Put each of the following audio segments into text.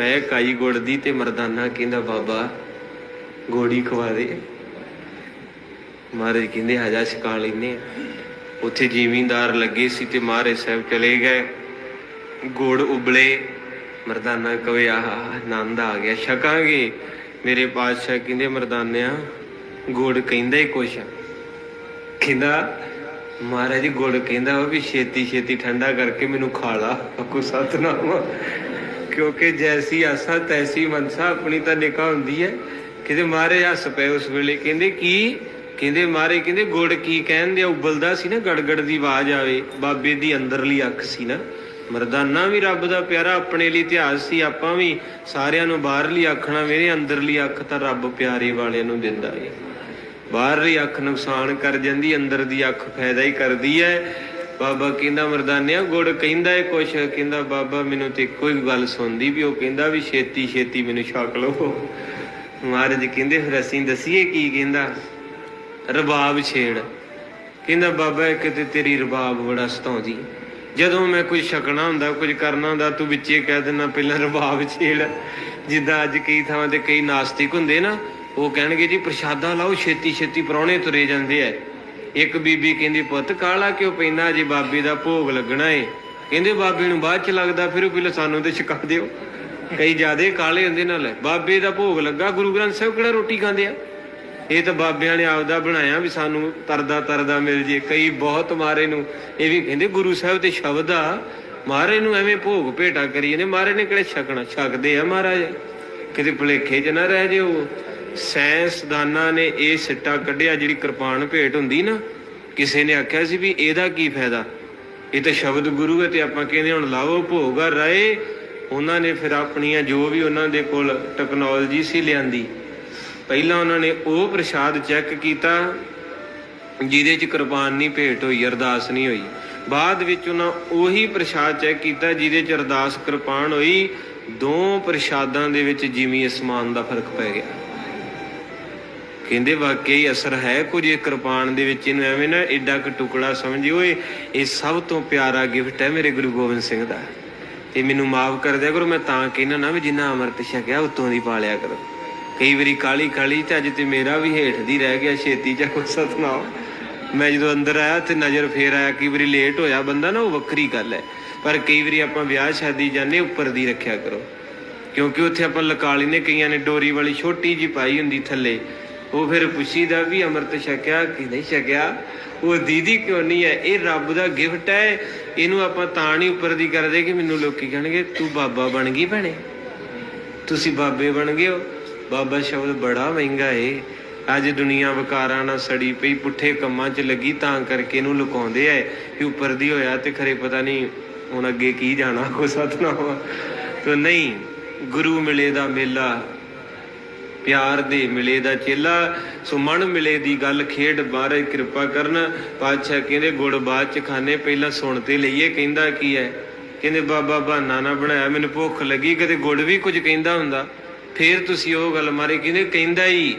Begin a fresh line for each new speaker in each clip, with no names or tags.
ਮੈਂ ਕਾਈ ਗੁੜ ਦੀ ਤੇ ਮਰਦਾਨਾ ਕਹਿੰਦਾ, ਬਾਬਾ, ਗੋੜੀ ਖਵਾ ਦੇ। ਮਹਾਰਾਜ ਕਹਿੰਦੇ ਹਜਾ ਜਾ, ਛਕਾ ਲੈਨੇ ਉੱਥੇ ਜ਼ਿਮੀਂਦਾਰ ਲੱਗੇ ਸੀ ਤੇ ਮਹਾਰਾਜ ਸਾਹਿਬ ਚਲੇ ਗਏ। ਗੁੜ ਉਬਲੇ। ਮਰਦਾਨਾ ਕਵੇ ਆਹ, ਆਨੰਦ ਆ ਗਿਆ, ਛਕਾਂਗੇ। ਮੇਰੇ ਪਾਤਸ਼ਾਹ ਕਹਿੰਦੇ, ਮਰਦਾਨਿਆ, ਗੁੜ ਕਹਿੰਦਾ ਹੀ ਕੁਛ ਕਹਿੰਦਾ, ਮਹਾਰਾਜ, ਗੁੜ ਕਹਿੰਦਾ ਵੀ ਛੇਤੀ ਛੇਤੀ ਠੰਡਾ ਕਰਕੇ ਮੈਨੂੰ ਖਾ ਲਾ ਕੋ ਸਤਨਾਮ ਕਿਉਂਕਿ ਜੈਸੀ ਆਸਾ ਤੈਸੀ ਮਨਸਾ, ਆਪਣੀ ਤਾਂ ਨਿਕਾ ਹੁੰਦੀ ਹੈ। ਕਹਿੰਦੇ ਮਹਾਰਾਜ ਹੱਸ ਪਏ ਉਸ ਵੇਲੇ। ਕਹਿੰਦੇ ਕੀ? ਕਹਿੰਦੇ ਮਹਾਰਾਜ ਕਹਿੰਦੇ ਗੁੜ ਕੀ ਕਹਿੰਦੇ ਉਬਲਦਾ ਸੀ ਨਾ, ਗੜਗੜ ਦੀ ਆਵਾਜ਼ ਆਵੇ। ਬਾਬੇ ਦੀ ਅੰਦਰਲੀ ਅੱਖ ਸੀ ਨਾ। ਮਰਦਾਨਾ ਵੀ ਰੱਬ ਦਾ ਪਿਆਰਾ, ਆਪਣੇ ਲਈ ਇਤਿਹਾਸ ਸੀ। ਆਪਾਂ ਵੀ ਸਾਰਿਆਂ ਨੂੰ ਬਾਹਰਲੀ ਆਖਣਾ ਨਾ ਮੇਰੇ ਅੰਦਰਲੀ ਅੱਖ ਤਾਂ ਰੱਬ ਪਿਆਰੇ ਵਾਲਿਆਂ ਨੂੰ ਦਿੰਦਾ ਏ। ਬਾਹਰਲੀ ਅੱਖ ਨੁਕਸਾਨ ਕਰ ਜਾਂਦੀ, ਅੰਦਰ ਦੀ ਅੱਖ ਫਾਇਦਾ ਹੀ ਕਰਦੀ ਹੈ। ਬਾਬਾ ਕਹਿੰਦਾ ਮਰਦਾਨਿਆ, ਗੁੜ ਕਹਿੰਦਾ ਏ ਕੁਛ, ਕਹਿੰਦਾ ਬਾਬਾ ਮੈਨੂੰ ਤੇ ਕੋਈ ਗੱਲ ਸੁਣਦੀ ਵੀ, ਉਹ ਕਹਿੰਦਾ ਵੀ ਛੇਤੀ ਛੇਤੀ ਮੈਨੂੰ ਛਕ ਲਓ। ਮਹਾਰਾਜ ਕਹਿੰਦੇ, ਫਿਰ ਅਸੀਂ ਦਸੀਏ ਕੀ ਕਹਿੰਦਾ? ਰਬਾਬ ਛੇੜ। ਕਹਿੰਦਾ, ਬਾਬਾ, ਇੱਕ ਤੇਰੀ ਰਬਾਬ ਬੜਾ ਸਤਾਉਂਦੀ। ਜਦੋਂ ਮੈਂ ਕੁਝ ਛਕਣਾ ਹੁੰਦਾ, ਕੁਝ ਕਰਨਾ ਹੁੰਦਾ, ਤੂੰ ਵਿੱਚੇ ਕਹਿ ਦਿੰਦਾ, ਪਹਿਲਾਂ ਰਬਾਬ ਛੇੜ। ਜਿੱਦਾਂ ਅੱਜ ਕਈ ਥਾਵਾਂ ਤੇ ਕਈ ਨਾਸਤਿਕ ਹੁੰਦੇ ਨਾ, ਉਹ ਕਹਿਣਗੇ ਜੀ, ਪ੍ਰਸ਼ਾਦਾ ਲਾਓ, ਛੇਤੀ ਛੇਤੀ ਪਰੌਣੇ ਤੁਰੇ ਜਾਂਦੇ ਐ। ਇੱਕ ਬੀਬੀ ਕਹਿੰਦੀ, ਪੁੱਤ ਕਾਲਾ ਕਿਉਂ ਪੈਂਦਾ? ਜੇ ਬਾਬੇ ਦਾ ਭੋਗ ਲੱਗਣਾ ਏ। ਕਹਿੰਦੇ, ਬਾਬੇ ਨੂੰ ਬਾਅਦ ਚ ਲੱਗਦਾ, ਫਿਰ ਉਹ ਪਹਿਲਾਂ ਸਾਨੂੰ ਤੇ ਛਕਾ ਦਿਓ। ਕਈ ਜਿਆਦੇ ਕਾਲੇ ਹੁੰਦੇ ਨਾਲ। ਬਾਬੇ ਦਾ ਭੋਗ ਲੱਗਾ, ਗੁਰੂ ਗ੍ਰੰਥ ਸਾਹਿਬ ਕਿਹੜਾ ਰੋਟੀ ਖਾਂਦੇ ਆ? ਇਹ ਤਾਂ ਬਾਬਿਆਂ ਨੇ ਆਪਦਾ ਬਣਾਇਆ ਵੀ ਸਾਨੂੰ ਤਰਦਾ ਤਰਦਾ ਮਿਲ ਜੇ। ਕਈ ਬਹੁਤ ਮਾਰੇ ਨੂੰ, ਇਹ ਵੀ ਕਹਿੰਦੇ, ਗੁਰੂ ਸਾਹਿਬ ਤੇ ਸ਼ਬਦ ਆ। ਮਾਰੇ ਨੂੰ ਐਵੇਂ ਭੋਗ ਭੇਟਾ ਕਰੀ ਜਾਂਦੇ ਮਾਰੇ ਨੇ ਕਿਹੜੇ ਛਕਣਾ? ਛਕਦੇ ਆ ਮਹਾਰਾਜ। ਕਿਤੇ ਭੁਲੇਖੇ 'ਚ ਨਾ ਰਹਿ ਜਿਓ। ਸਾਇੰਸਦਾਨਾਂ ਨੇ ਇਹ ਸਿੱਟਾ ਕੱਢਿਆ ਜਿਹੜੀ ਕਿਰਪਾਨ ਭੇਟ ਹੁੰਦੀ ਨਾ, ਕਿਸੇ ਨੇ ਆਖਿਆ ਸੀ ਵੀ ਇਹਦਾ ਕੀ ਫਾਇਦਾ? ਇਹ ਤਾਂ ਸ਼ਬਦ ਗੁਰੂ ਹੈ ਤੇ ਆਪਾਂ ਕਹਿੰਦੇ ਹੁਣ ਲਾਓ ਭੋਗਾ ਰਾਏ। ਉਹਨਾਂ ਨੇ ਫਿਰ ਆਪਣੀਆਂ ਜੋ ਵੀ ਉਹਨਾਂ ਦੇ ਕੋਲ ਟੈਕਨੋਲੋਜੀ ਸੀ ਲਿਆਂਦੀ। ਪਹਿਲਾਂ ਉਹਨਾਂ ਨੇ ਉਹ ਪ੍ਰਸ਼ਾਦ ਚੈੱਕ ਕੀਤਾ, ਜਿਹਦੇ ਚ ਕੁਰਬਾਨ ਨਹੀਂ ਭੇਟ ਹੋਈ, ਅਰਦਾਸ ਨਹੀਂ ਹੋਈ। ਬਾਅਦ ਵਿੱਚ ਉਹਨਾਂ ਉਹੀ ਪ੍ਰਸ਼ਾਦ ਚੈੱਕ ਕੀਤਾ, ਜਿਹਦੇ ਚ ਅਰਦਾਸ ਕਿਰਪਾਨ ਹੋਈ। ਦੋ ਪ੍ਰਸ਼ਾਦਾਂ ਦੇ ਵਿੱਚ ਜਿਵੇਂ ਅਸਮਾਨ ਦਾ ਫ਼ਰਕ ਪੈ ਗਿਆ। ਕਹਿੰਦੇ ਵਾਕਈ ਅਸਰ ਹੈ ਕੁਝ ਇਹ ਕਿਰਪਾਨ ਦੇ ਵਿੱਚ ਇਹਨੂੰ ਐਵੇਂ ਨਾ ਐਡਾ ਕੁ ਟੁਕੜਾ ਸਮਝਿਓ, ਇਹ ਇਹ ਸਭ ਤੋਂ ਪਿਆਰਾ ਗਿਫਟ ਹੈ ਮੇਰੇ ਗੁਰੂ ਗੋਬਿੰਦ ਸਿੰਘ ਦਾ। ਤੇ ਮੈਨੂੰ ਮਾਫ ਕਰ ਦਿਆ ਕਰੋ, ਮੈਂ ਤਾਂ ਕਹਿੰਦਾ ਨਾ ਵੀ ਜਿੰਨਾ ਅੰਮ੍ਰਿਤ ਛਕਿਆ, ਉਤੋਂ ਦੀ ਪਾਲਿਆ ਕਰੋ। ਕਈ ਵਾਰੀ ਕਾਲੀ ਕਾਲੀ ਤੇ ਅੱਜ ਤੇ ਮੇਰਾ ਵੀ ਹੇਠ ਦੀ ਰਹਿ ਗਿਆ, ਛੇਤੀ ਜਾਂ ਕੁਛ ਸਤਨਾਮ। ਮੈਂ ਜਦੋਂ ਅੰਦਰ ਆਇਆ ਤੇ ਨਜ਼ਰ ਫੇਰ ਆਇਆ, ਕਈ ਵਾਰੀ ਲੇਟ ਹੋਇਆ ਬੰਦਾ ਨਾ, ਉਹ ਵੱਖਰੀ ਗੱਲ ਹੈ। ਪਰ ਕਈ ਵਾਰੀ ਆਪਾਂ ਵਿਆਹ ਸ਼ਾਦੀ ਜਾਂਦੇ, ਉੱਪਰ ਦੀ ਰੱਖਿਆ ਕਰੋ। ਕਿਉਂਕਿ ਉੱਥੇ ਆਪਾਂ ਲਕਾਲੀ ਨੇ ਕਈਆਂ ਨੇ ਡੋਰੀ ਵਾਲੀ ਛੋਟੀ ਜੀ ਪਾਈ ਹੁੰਦੀ ਥੱਲੇ। ਉਹ ਫਿਰ ਪੁੱਛੀਦਾ ਵੀ ਅੰਮ੍ਰਿਤ ਛਕਿਆ ਕਿ ਨਹੀਂ ਛਕਿਆ? ਉਹ ਦੀਦੀ ਕਿਉਂ ਨਹੀਂ ਹੈ? ਇਹ ਰੱਬ ਦਾ ਗਿਫਟ ਹੈ। ਇਹਨੂੰ ਆਪਾਂ ਤਾਂ ਨਹੀਂ ਉੱਪਰ ਦੀ ਕਰਦੇ ਕਿ ਮੈਨੂੰ ਲੋਕੀ ਕਹਿਣਗੇ, ਤੂੰ ਬਾਬਾ ਬਣ ਗਈ ਭੈਣੇ। ਤੁਸੀਂ ਬਾਬੇ ਬਣ ਗਏ ਹੋ। ਬਾਬਾ ਸ਼ਬਦ ਬੜਾ ਮਹਿੰਗਾ ਏ। ਅੱਜ ਦੁਨੀਆ ਵਿਕਾਰਾਂ ਨਾਲ ਸੜੀ ਪਈ, ਪੁੱਠੇ ਕੰਮਾਂ 'ਚ ਲੱਗੀ, ਤਾਂ ਕਰਕੇ ਇਹਨੂੰ ਲੁਕਾਉਂਦੇ ਐ। ਕਿ ਉੱਪਰ ਦੀ ਹੋਇਆ ਤੇ ਖਰੇ ਪਤਾ ਨਹੀਂ ਹੁਣ ਅੱਗੇ ਕੀ ਜਾਣਾ ਕੋ ਸਤਨਾਮ। ਤੋ ਨਹੀਂ, ਗੁਰੂ ਮਿਲੇ ਦਾ ਮੇਲਾ। ਪਿਆਰ ਦੇ ਮਿਲੇ ਦਾ ਚੇਲਾ, ਸੋ ਮਨ ਮਿਲੇ ਦੀ ਗੱਲ ਖੇਡ ਬਾਰੇ ਕਿਰਪਾ ਕਰਨ। ਪਾਤਸ਼ਾਹ ਕਹਿੰਦੇ, ਗੁੜ ਬਾਅਦ ਚ ਖਾਣੇ ਪਹਿਲਾਂ ਸੁਣ ਤੇ ਲਈਏ, ਕਹਿੰਦਾ ਕੀ ਹੈ ਕਹਿੰਦੇ, ਬਾਬਾ ਬਹਾਨਾ ਨਾ ਬਣਾਇਆ, ਮੈਨੂੰ ਭੁੱਖ ਲੱਗੀ, ਕਦੇ ਗੁੜ ਵੀ ਕੁਝ ਕਹਿੰਦਾ ਹੁੰਦਾ। ਫੇਰ ਤੁਸੀਂ ਉਹ ਗੱਲ ਮਾਰੇ, ਕਹਿੰਦੇ, ਕਹਿੰਦਾ ਹੀ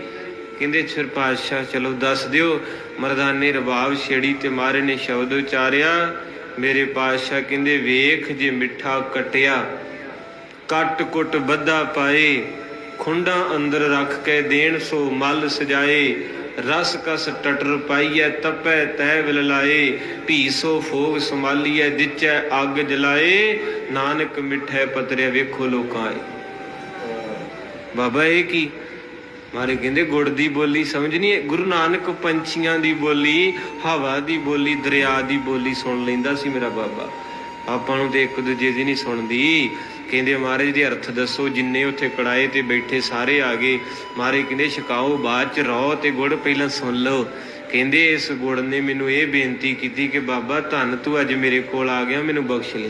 ਕਹਿੰਦੇ, ਛਰ ਪਾਤਸ਼ਾਹ, ਚਲੋ ਦੱਸ ਦਿਓ, ਮਰਦਾਨੇ ਰਬਾਬ ਛੇੜੀ ਤੇ ਮਾਰੇ ਨੇ ਸ਼ਬਦ ਉਚਾਰਿਆ। ਮੇਰੇ ਪਾਤਸ਼ਾਹ ਕਹਿੰਦੇ, ਵੇਖ ਜੇ ਮਿੱਠਾ ਕਟਿਆ, ਕੱਟ ਕੁੱਟ ਬੱਧਾ ਪਾਏ। ਖੁੰਡਾਂ ਅੰਦਰ ਰੱਖ ਕੇ ਦੇਣ ਸੋ ਮਲ ਸਜਾਏ, ਰਸ ਕਸ ਟਟਰ ਪਾਈਐ, ਤਪੈ ਤੈ ਵਿਲ ਲਾਏ, ਭੀ ਸੋ ਫੋਗ ਸੰਭਾਲੀਐ ਦਿੱਚੈ ਅੱਗ ਜਲਾਏ, ਨਾਨਕ ਮਿੱਠੇ ਪਤਰੇ ਵੇਖੋ ਲੋਕਾਂ ਆਏ। ਬਾਬਾ ਇਹ ਕੀ? ਮਾਰੇ ਕਹਿੰਦੇ ਗੁੜ ਦੀ ਬੋਲੀ ਸਮਝਣੀ ਹੈ ਗੁਰੂ ਨਾਨਕ ਪੰਛੀਆਂ ਦੀ ਬੋਲੀ, ਹਵਾ ਦੀ ਬੋਲੀ, ਦਰਿਆ ਦੀ ਬੋਲੀ ਸੁਣ ਲੈਂਦਾ ਸੀ ਮੇਰਾ ਬਾਬਾ। ਆਪਾਂ ਨੂੰ ਤੇ ਇੱਕ ਦੂਜੇ ਦੀ ਨਹੀਂ ਸੁਣਦੀ। ਕਹਿੰਦੇ, ਮਹਾਰਾਜ ਦੇ ਅਰਥ ਦੱਸੋ, ਜਿੰਨੇ ਉੱਥੇ ਕੜਾਏ ਤੇ ਬੈਠੇ ਸਾਰੇ ਆ ਗਏ। ਮਾਰੇ ਕਹਿੰਦੇ, ਛਕਾਓ, ਬਾਅਦ ਚ ਰੋ ਤੇ ਗੁੜ ਪਹਿਲਾਂ ਸੁਣ ਲਓ। ਕਹਿੰਦੇ, ਇਸ ਗੁੜ ਨੇ ਮੈਨੂੰ ਇਹ ਬੇਨਤੀ ਕੀਤੀ ਕਿ, ਬਾਬਾ, ਧੰਨ ਤੂੰ ਅੱਜ ਮੇਰੇ ਕੋਲ ਆ ਗਿਆ, ਮੈਨੂੰ ਬਖਸ਼ ਲੈ।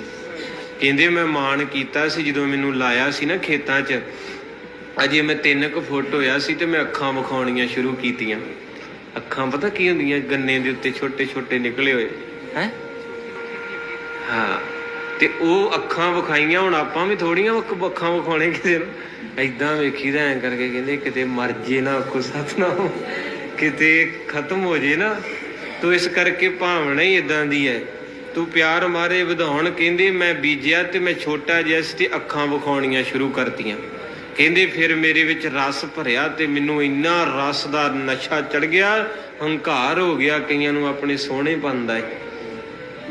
ਕਹਿੰਦੇ, ਮੈਂ ਮਾਣ ਕੀਤਾ ਸੀ ਜਦੋਂ ਮੈਨੂੰ ਲਾਇਆ ਸੀ ਨਾ ਖੇਤਾਂ 'ਚ। ਅਜੇ ਮੈਂ ਤਿੰਨ ਕੁ ਫੁੱਟ ਹੋਇਆ ਸੀ ਤੇ ਮੈਂ ਅੱਖਾਂ ਵਿਖਾਉਣੀਆਂ ਸ਼ੁਰੂ ਕੀਤੀਆਂ। ਅੱਖਾਂ ਪਤਾ ਕੀ ਹੁੰਦੀਆਂ? ਗੰਨੇ ਦੇ ਉੱਤੇ ਛੋਟੇ ਛੋਟੇ ਨਿਕਲੇ ਹੋਏ। ਹੈ? ਹਾਂ। ਤੇ ਉਹ ਅੱਖਾਂ ਵਿਖਾਈਆਂ, ਹੁਣ ਆਪਾਂ ਵੀ ਥੋੜੀਆਂ ਅੱਖਾਂ ਵਿਖਾਉਣੇ ਕਿਸੇ ਨੂੰ। ਐਦਾਂ ਵੇਖੀਦਾ ਐਂ ਕਰਕੇ ਕਹਿੰਦੇ ਕਿਤੇ ਮਰ ਜੇ ਨਾ ਕੋ ਸਤਨਾਮ, ਕਿਤੇ ਖਤਮ ਹੋ ਜੇ ਨਾ, ਤੋ ਇਸ ਕਰਕੇ ਭਾਵਨਾ ਹੀ ਇਦਾਂ ਦੀ ਹੈ ਤੂੰ ਪਿਆਰ ਮਾਰੇ ਵਧਾਉਣ, ਕਹਿੰਦੇ ਮੈਂ ਬੀਜਿਆ ਤੇ ਮੈਂ ਛੋਟਾ ਜਿਹਾ ਤੇ ਅੱਖਾਂ ਵਿਖਾਉਣੀਆਂ ਸ਼ੁਰੂ ਕਰਤੀਆਂ। ਕਹਿੰਦੇ ਫਿਰ ਮੇਰੇ ਵਿੱਚ ਰਸ ਭਰਿਆ ਤੇ ਮੈਨੂੰ ਇੰਨਾ ਰਸ ਦਾ ਨਸ਼ਾ ਚੜ ਗਿਆ, ਹੰਕਾਰ ਹੋ ਗਿਆ, ਕਈਆਂ ਨੂੰ ਆਪਣੇ ਸੋਹਣੇ ਪੰਦਾ ਹੈ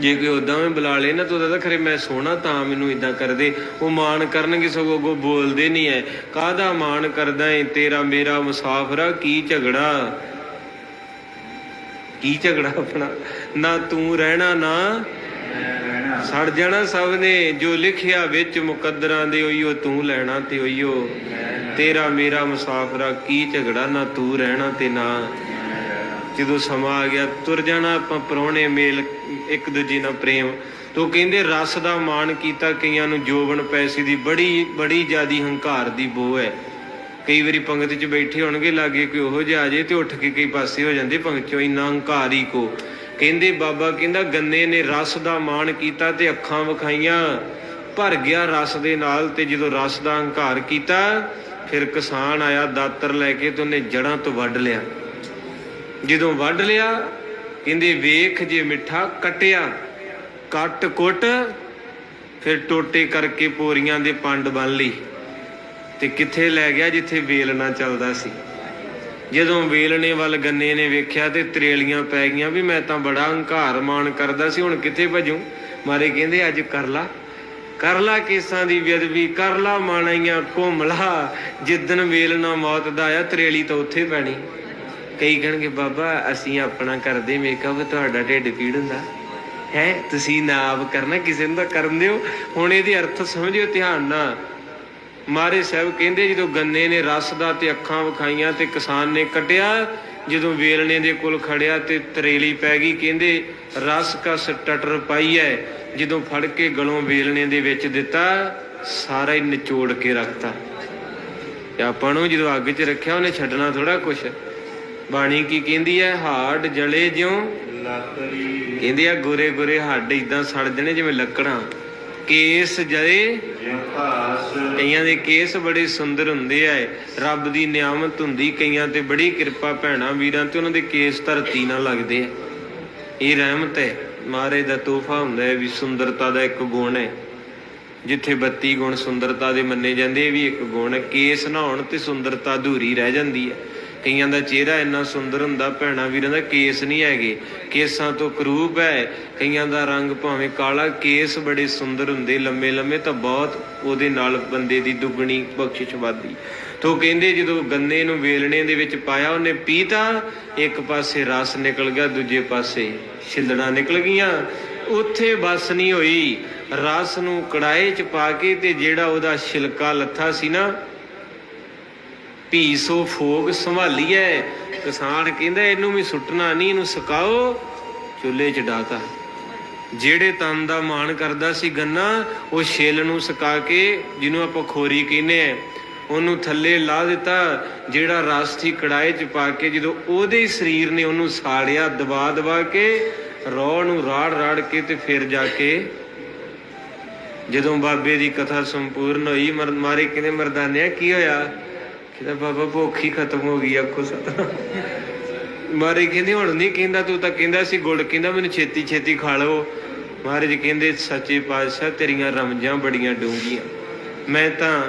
ਜੇ ਕੋਈ ਉਦਾਂ ਵੀ ਬੁਲਾ ਲੇ ਨਾ ਤੂੰ ਤਾਂ ਖਰੇ ਮੈਂ ਸੋਹਣਾ ਤਾਂ ਮੈਨੂੰ ਇਦਾਂ ਕਰਦੇ। ਉਹ ਮਾਣ ਕਰਨਗੇ ਸਗੋਂ ਅੱਗੋਂ ਬੋਲਦੇ ਨਹੀਂ ਐ। ਕਾਹਦਾ ਮਾਣ ਕਰਦਾ ਏ? ਤੇਰਾ ਮੇਰਾ ਮੁਸਾਫਰਾ ਕੀ ਝਗੜਾ? ਕੀ ਝਗੜਾ ਆਪਣਾ? ਨਾ ਤੂੰ ਰਹਿਣਾ ਨਾ ਸੜ ਜਾਣਾ ਸਭ ਨੇ। ਜੋ ਲਿਖਿਆ ਵਿੱਚ ਮੁਕੱਦਰਾਂ ਦੇ ਉਈਓ ਤੂੰ ਲੈਣਾ ਤੇ ਉਈਓ ਤੇਰਾ ਮੇਰਾ ਮੁਸਾਫਰਾ ਕੀ ਝਗੜਾ? ਨਾ ਤੂੰ ਰਹਿਣਾ ਤੇ ਨਾ ਜਦੋਂ ਸਮਾਂ ਆ ਗਿਆ, ਤੁਰ ਜਾਣਾ ਆਪਾਂ ਪਰੋਣੇ ਮੇਲ, ਇੱਕ ਦੂਜੇ ਨਾਲ ਪ੍ਰੇਮ। ਤੋ ਕਹਿੰਦੇ, ਰਸ ਦਾ ਮਾਣ ਕੀਤਾ ਕਈਆਂ ਨੂੰ, ਜੋਬਨ ਪੈਸੇ ਦੀ ਬੜੀ ਬੜੀ ਜਿਆਦੀ ਹੰਕਾਰ ਦੀ ਬੋ ਹੈ। ਕਈ ਵਾਰੀ ਪੰਗਤ 'ਚ ਬੈਠੇ ਹੋਣਗੇ, ਲਾਗੇ ਕੋਈ ਉਹੋ ਜਿਹਾ ਆ ਜੇ ਤੇ ਉੱਠ ਕੇ ਕਈ ਪਾਸੇ ਹੋ ਜਾਂਦੇ ਪੰਗਤ 'ਚੋਂ, ਇੰਨਾ ਹੰਕਾਰੀ ਕੋ। ਕਹਿੰਦੇ, ਬਾਬਾ ਕਹਿੰਦਾ, ਗੰਨੇ ਨੇ ਰਸ ਦਾ ਮਾਣ ਕੀਤਾ ਤੇ ਅੱਖਾਂ ਵਿਖਾਈਆਂ, ਭਰ ਗਿਆ ਰਸ ਦੇ ਨਾਲ ਤੇ ਜਦੋਂ ਰਸ ਦਾ ਹੰਕਾਰ ਕੀਤਾ, ਫਿਰ ਕਿਸਾਨ ਆਇਆ ਦਾਤਰ ਲੈ ਕੇ ਤੇ ਉਹਨੇ ਜੜਾਂ ਤੋਂ ਵੱਢ ਲਿਆ। ਜਦੋਂ ਵੱਢ ਲਿਆ, ਕਹਿੰਦੇ, ਵੇਖ ਜੇ ਮਿੱਠਾ ਕਟਿਆ, ਕੱਟ ਕੁੱਟ, ਫਿਰ ਟੋਟੇ ਕਰਕੇ ਪੋਰੀਆਂ ਦੇ ਪੰਡ ਬੰਨ ਲਈ। ਤੇ ਕਿੱਥੇ ਲੈ ਗਿਆ ਜਿੱਥੇ ਵੇਲਣਾ ਚੱਲਦਾ ਸੀ? ਜਦੋਂ ਵੇਲਣੇ ਵੱਲ ਗੰਨੇ ਨੇ ਵੇਖਿਆ ਤੇ ਤਰੇਲੀਆਂ ਪੈ ਗਈਆਂ ਵੀ ਮੈਂ ਤਾਂ ਬੜਾ ਹੰਕਾਰ ਮਾਣ ਕਰਦਾ ਸੀ, ਹੁਣ ਕਿੱਥੇ ਭਜੂ? ਮਾਰੇ ਕਹਿੰਦੇ, ਅੱਜ ਕਰ ਲਾ ਕਰ ਲਾ ਕੇਸਾਂ ਦੀ ਬੇਅਦਬੀ, ਕਰ ਲਾ ਮਾਣਾਈਆਂ ਘੁੰਮ ਲਾ ਜਿੱਦਨ ਵੇਲਣਾ ਮੌਤ ਦਾ ਆਇਆ, ਤਰੇਲੀ ਤਾਂ ਉੱਥੇ ਪੈਣੀ। ਕਈ ਕਹਿਣਗੇ, ਬਾਬਾ, ਅਸੀਂ ਆਪਣਾ ਕਰਦੇ ਮੇਕਅਪ ਤੁਹਾਡਾ ਢਿੱਡ ਪੀੜ ਹੁੰਦਾ। ਹੈ, ਤੁਸੀਂ ਨਾ ਆਪ ਕਰਨਾ, ਕਿਸੇ ਨੂੰ ਤਾਂ ਕਰਨ ਦਿਓ। ਹੁਣ ਇਹਦੇ ਅਰਥ ਸਮਝਿਓ, ਧਿਆਨ ਨਾਲ। ਮਾਰੇ ਸਾਹਿਬ ਕਹਿੰਦੇ, ਜਦੋਂ ਗੰਨੇ ਨੇ ਰਸ ਦਾ ਤੇ ਅੱਖਾਂ ਵਿਖਾਈਆਂ ਤੇ ਕਿਸਾਨ ਨੇ ਕੱਟਿਆ, ਜਦੋਂ ਵੇਲਣੇ ਦੇ ਕੋਲ ਖੜਿਆ ਤੇ ਤਰੇਲੀ ਪੈ ਗਈ, ਕਹਿੰਦੇ, ਰਸ ਕਸ ਟਟਰ ਪਾਈ ਐ। ਜਦੋਂ ਫੜ ਕੇ ਗਲੋਂ ਵੇਲਣੇ ਦੇ ਵਿੱਚ ਦਿੱਤਾ, ਸਾਰਾ ਹੀ ਨਿਚੋੜ ਕੇ ਰੱਖਤਾ। ਤੇ ਆਪਾਂ ਨੂੰ ਜਦੋਂ ਅੱਗ 'ਚ ਰੱਖਿਆ, ਉਹਨੇ ਛੱਡਣਾ ਥੋੜਾ ਕੁਛ। ਬਾਣੀ ਕੀ ਕਹਿੰਦੀ ਹੈ? ਹਾਰਡ ਜਲੇ ਜਿਉ।
ਲੱਕੜੀ
ਕਹਿੰਦੇ ਆ, ਗੁਰੇ ਗੁਰੇ ਹੱਡ ਇਦਾਂ ਸੜ ਜਣੇ ਜਿਵੇਂ ਲੱਕੜਾਂ। ਕੇਸ ਜਲੇ। ਕਈਆਂ ਦੇ ਕੇਸ ਬੜੇ ਸੁੰਦਰ ਹੁੰਦੇ ਆ ਰੱਬ ਦੀ ਨਿਆਮਤ ਹੁੰਦੀ, ਕਈਆਂ ਤੇ ਬੜੀ ਕਿਰਪਾ ਭੈਣਾ ਵੀਰਾਂ ਤੇ ਉਹਨਾਂ ਦੇ ਕੇਸ ਧਰਤੀ ਨਾਲ ਲੱਗਦੇ ਆ। ਇਹ ਰਹਿਮਤ ਹੈ। ਮਹਾਰਾਜ ਦਾ ਤੋਹਫਾ ਹੁੰਦਾ ਹੈ ਵੀ ਸੁੰਦਰਤਾ ਦਾ ਇੱਕ ਗੁਣ ਹੈ। ਜਿੱਥੇ 32 ਗੁਣ ਸੁੰਦਰਤਾ ਦੇ ਮੰਨੇ ਜਾਂਦੇ, ਇਹ ਵੀ ਇੱਕ ਗੁਣ ਹੈ। ਕੇਸ ਨਾ ਹੋਣ ਤੇ ਸੁੰਦਰਤਾ ਅਧੂਰੀ ਰਹਿ ਜਾਂਦੀ ਹੈ। ਕਈਆਂ ਦਾ ਚਿਹਰਾ ਇੰਨਾ ਸੁੰਦਰ ਹੁੰਦਾ, ਭੈਣਾ ਵੀਰਾਂ ਦਾ ਕੇਸ ਨਹੀਂ ਹੈਗੇ। ਕੇਸਾਂ ਤੋਂ ਕਰੂਪ ਹੈ। ਕਈਆਂ ਦਾ ਰੰਗ ਭਾਵੇਂ ਕਾਲਾ, ਕੇਸ ਬੜੇ ਸੁੰਦਰ ਹੁੰਦੇ। ਲੰਮੇ ਲੰਮੇ ਤਾਂ ਬਹੁਤ ਉਹਦੇ ਨਾਲ ਬੰਦੇ ਦੀ ਦੁੱਗਣੀ ਬਖਸ਼ਿਸ਼ ਵੱਧਦੀ। ਤੋ ਕਹਿੰਦੇ ਜਦੋਂ ਗੰਨੇ ਨੂੰ ਵੇਲਣੇ ਦੇ ਵਿੱਚ ਪਾਇਆ, ਉਹਨੇ ਪੀਤਾ ਇੱਕ ਪਾਸੇ ਰਸ ਨਿਕਲ ਗਿਆ, ਦੂਜੇ ਪਾਸੇ ਛਿੱਲੜਾਂ ਨਿਕਲ ਗਈਆਂ। ਉੱਥੇ ਬਸ ਨਹੀਂ ਹੋਈ। ਰਸ ਨੂੰ ਕੜਾਏ 'ਚ ਪਾ ਕੇ ਤੇ ਜਿਹੜਾ ਉਹਦਾ ਛਿਲਕਾ ਲੱਥਾ ਸੀ ਨਾ ਭੀਸੋ ਫੋਗ ਸੰਭਾਲੀਐ। ਕਿਸਾਨ ਕਹਿੰਦਾ, ਇਹਨੂੰ ਵੀ ਸੁੱਟਣਾ ਨਹੀਂ, ਇਹਨੂੰ ਸੁਕਾਓ, ਚੁੱਲ੍ਹੇ 'ਚ ਡਾਤਾ ਜਿਹੜੇ ਤਨ ਦਾ ਮਾਣ ਕਰਦਾ ਸੀ ਗੰਨਾ, ਉਹ ਛਿੱਲ ਨੂੰ ਸੁਕਾ ਕੇ, ਜਿਹਨੂੰ ਆਪਾਂ ਖੋਰੀ ਕਹਿੰਦੇ ਆ, ਉਹਨੂੰ ਥੱਲੇ ਲਾ ਦਿੱਤਾ। ਜਿਹੜਾ ਰਸ ਸੀ ਕੜਾਏ 'ਚ ਪਾ ਕੇ, ਜਦੋਂ ਉਹਦੇ ਹੀ ਸਰੀਰ ਨੇ ਉਹਨੂੰ ਸਾੜਿਆ, ਦਬਾ ਦਬਾ ਕੇ, ਰੋਹ ਨੂੰ ਰਾੜ ਰਾੜ ਕੇ ਤੇ ਫਿਰ ਜਾ ਕੇ ਜਦੋਂ ਬਾਬੇ ਦੀ ਕਥਾ ਸੰਪੂਰਨ ਹੋਈ, ਮਰ, ਮਾਰੇ ਕਹਿੰਦੇ, ਮਰਦਾਨਿਆ, ਕੀ ਹੋਇਆ? ਕਹਿੰਦਾ ਬਾਬਾ, ਭੁੱਖ ਹੀ ਖਤਮ ਹੋ ਗਈ, ਆਖੋ ਸਤਾ ਮਾਰੇ ਕਹਿੰਦੇ, ਹੁਣ ਨਹੀਂ ਕਹਿੰਦਾ ਤੂੰ ਤਾਂ ਕਹਿੰਦਾ ਸੀ, ਗੁੜ ਕਹਿੰਦਾ, ਮੈਨੂੰ ਛੇਤੀ ਛੇਤੀ ਖਾ ਲਓ। ਮਹਾਰਾਜ ਕਹਿੰਦੇ, ਸੱਚੇ ਪਾਤਸ਼ਾਹ, ਤੇਰੀਆਂ ਰਮਜਾਂ ਬੜੀਆਂ ਡੂੰਘੀਆਂ। ਮੈਂ ਤਾਂ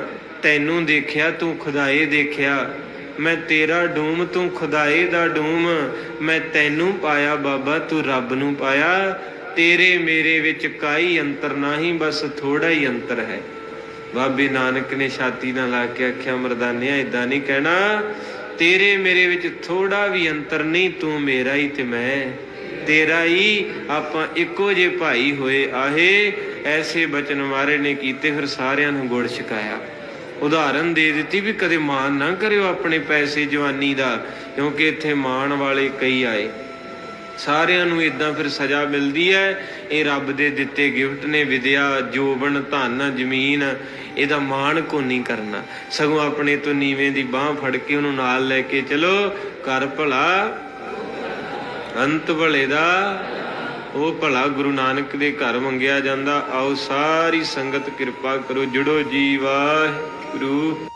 ਤੈਨੂੰ ਦੇਖਿਆ, ਤੂੰ ਖੁਦਾਏ ਦੇਖਿਆ। ਮੈਂ ਤੇਰਾ ਡੂਮ ਤੂੰ ਖੁਦਾਏ ਦਾ ਡੂਮ ਮੈਂ ਤੈਨੂੰ ਪਾਇਆ, ਬਾਬਾ, ਤੂੰ ਰੱਬ ਨੂੰ ਪਾਇਆ। ਤੇਰੇ ਮੇਰੇ ਵਿੱਚ ਕਾਈ ਅੰਤਰ ਨਹੀਂ, ਬਸ ਥੋੜਾ ਹੀ ਅੰਤਰ ਹੈ। ਬਾਬੇ ਨਾਨਕ ਨੇ ਛਾਤੀ ਨਾਲ ਲਾ ਕੇ ਆਖਿਆ, ਮਰਦਾਨਿਆ ਇਦਾਂ ਨਹੀਂ ਕਹਿਣਾ। ਤੇਰੇ ਮੇਰੇ ਵਿੱਚ ਥੋੜਾ ਵੀ ਅੰਤਰ ਨਹੀਂ, ਤੂੰ ਮੇਰਾ ਹੀ ਤੇ ਮੈਂ। ਤੇਰਾ ਹੀ ਆਪਾਂ ਇੱਕੋ ਜੇ ਭਾਈ ਹੋਏ, ਆਹੇ, ਐਸੇ ਬਚਨ ਮਾਰੇ ਨੇ ਕੀਤੇ, ਫਿਰ ਸਾਰਿਆਂ ਨੂੰ ਗੁੜ ਛਕਾਇਆ। ਉਦਾਹਰਨ ਦੇ ਦਿੱਤੀ ਵੀ ਕਦੇ ਮਾਣ ਨਾ ਕਰਿਓ ਆਪਣੇ ਪੈਸੇ ਜਵਾਨੀ ਦਾ, ਕਿਉਂਕਿ ਇੱਥੇ ਮਾਣ ਵਾਲੇ ਕਈ ਆਏ। ਸਾਰਿਆਂ ਨੂੰ ਇਦਾਂ ਫਿਰ ਸਜ਼ਾ ਮਿਲਦੀ ਹੈ। ਇਹ ਰੱਬ ਦੇ ਦਿੱਤੇ ਗਿਫਟ ਨੇ, ਵਿਦਿਆ, ਜੋਬਨ, ਧਨ, ਜ਼ਮੀਨ, ਇਹਦਾ ਮਾਣ ਕੋ ਨਹੀਂ ਕਰਨਾ। ਸਗੋਂ ਆਪਣੇ ਤੋਂ ਨੀਵੇਂ ਦੀ ਬਾਹ ਫੜ ਕੇ ਉਹਨੂੰ ਨਾਲ ਲੈ ਕੇ ਚਲੋ ਕਰ ਭਲਾ, ਅੰਤ ਭਲੇ ਦਾ, ਉਹ ਭਲਾ ਗੁਰੂ ਨਾਨਕ ਦੇ ਘਰ ਮੰਗਿਆ ਜਾਂਦਾ। ਆਓ ਸਾਰੀ ਸੰਗਤ ਕਿਰਪਾ ਕਰੋ, ਜੁੜੋ ਜੀ ਵਾਹਿਗੁਰੂ।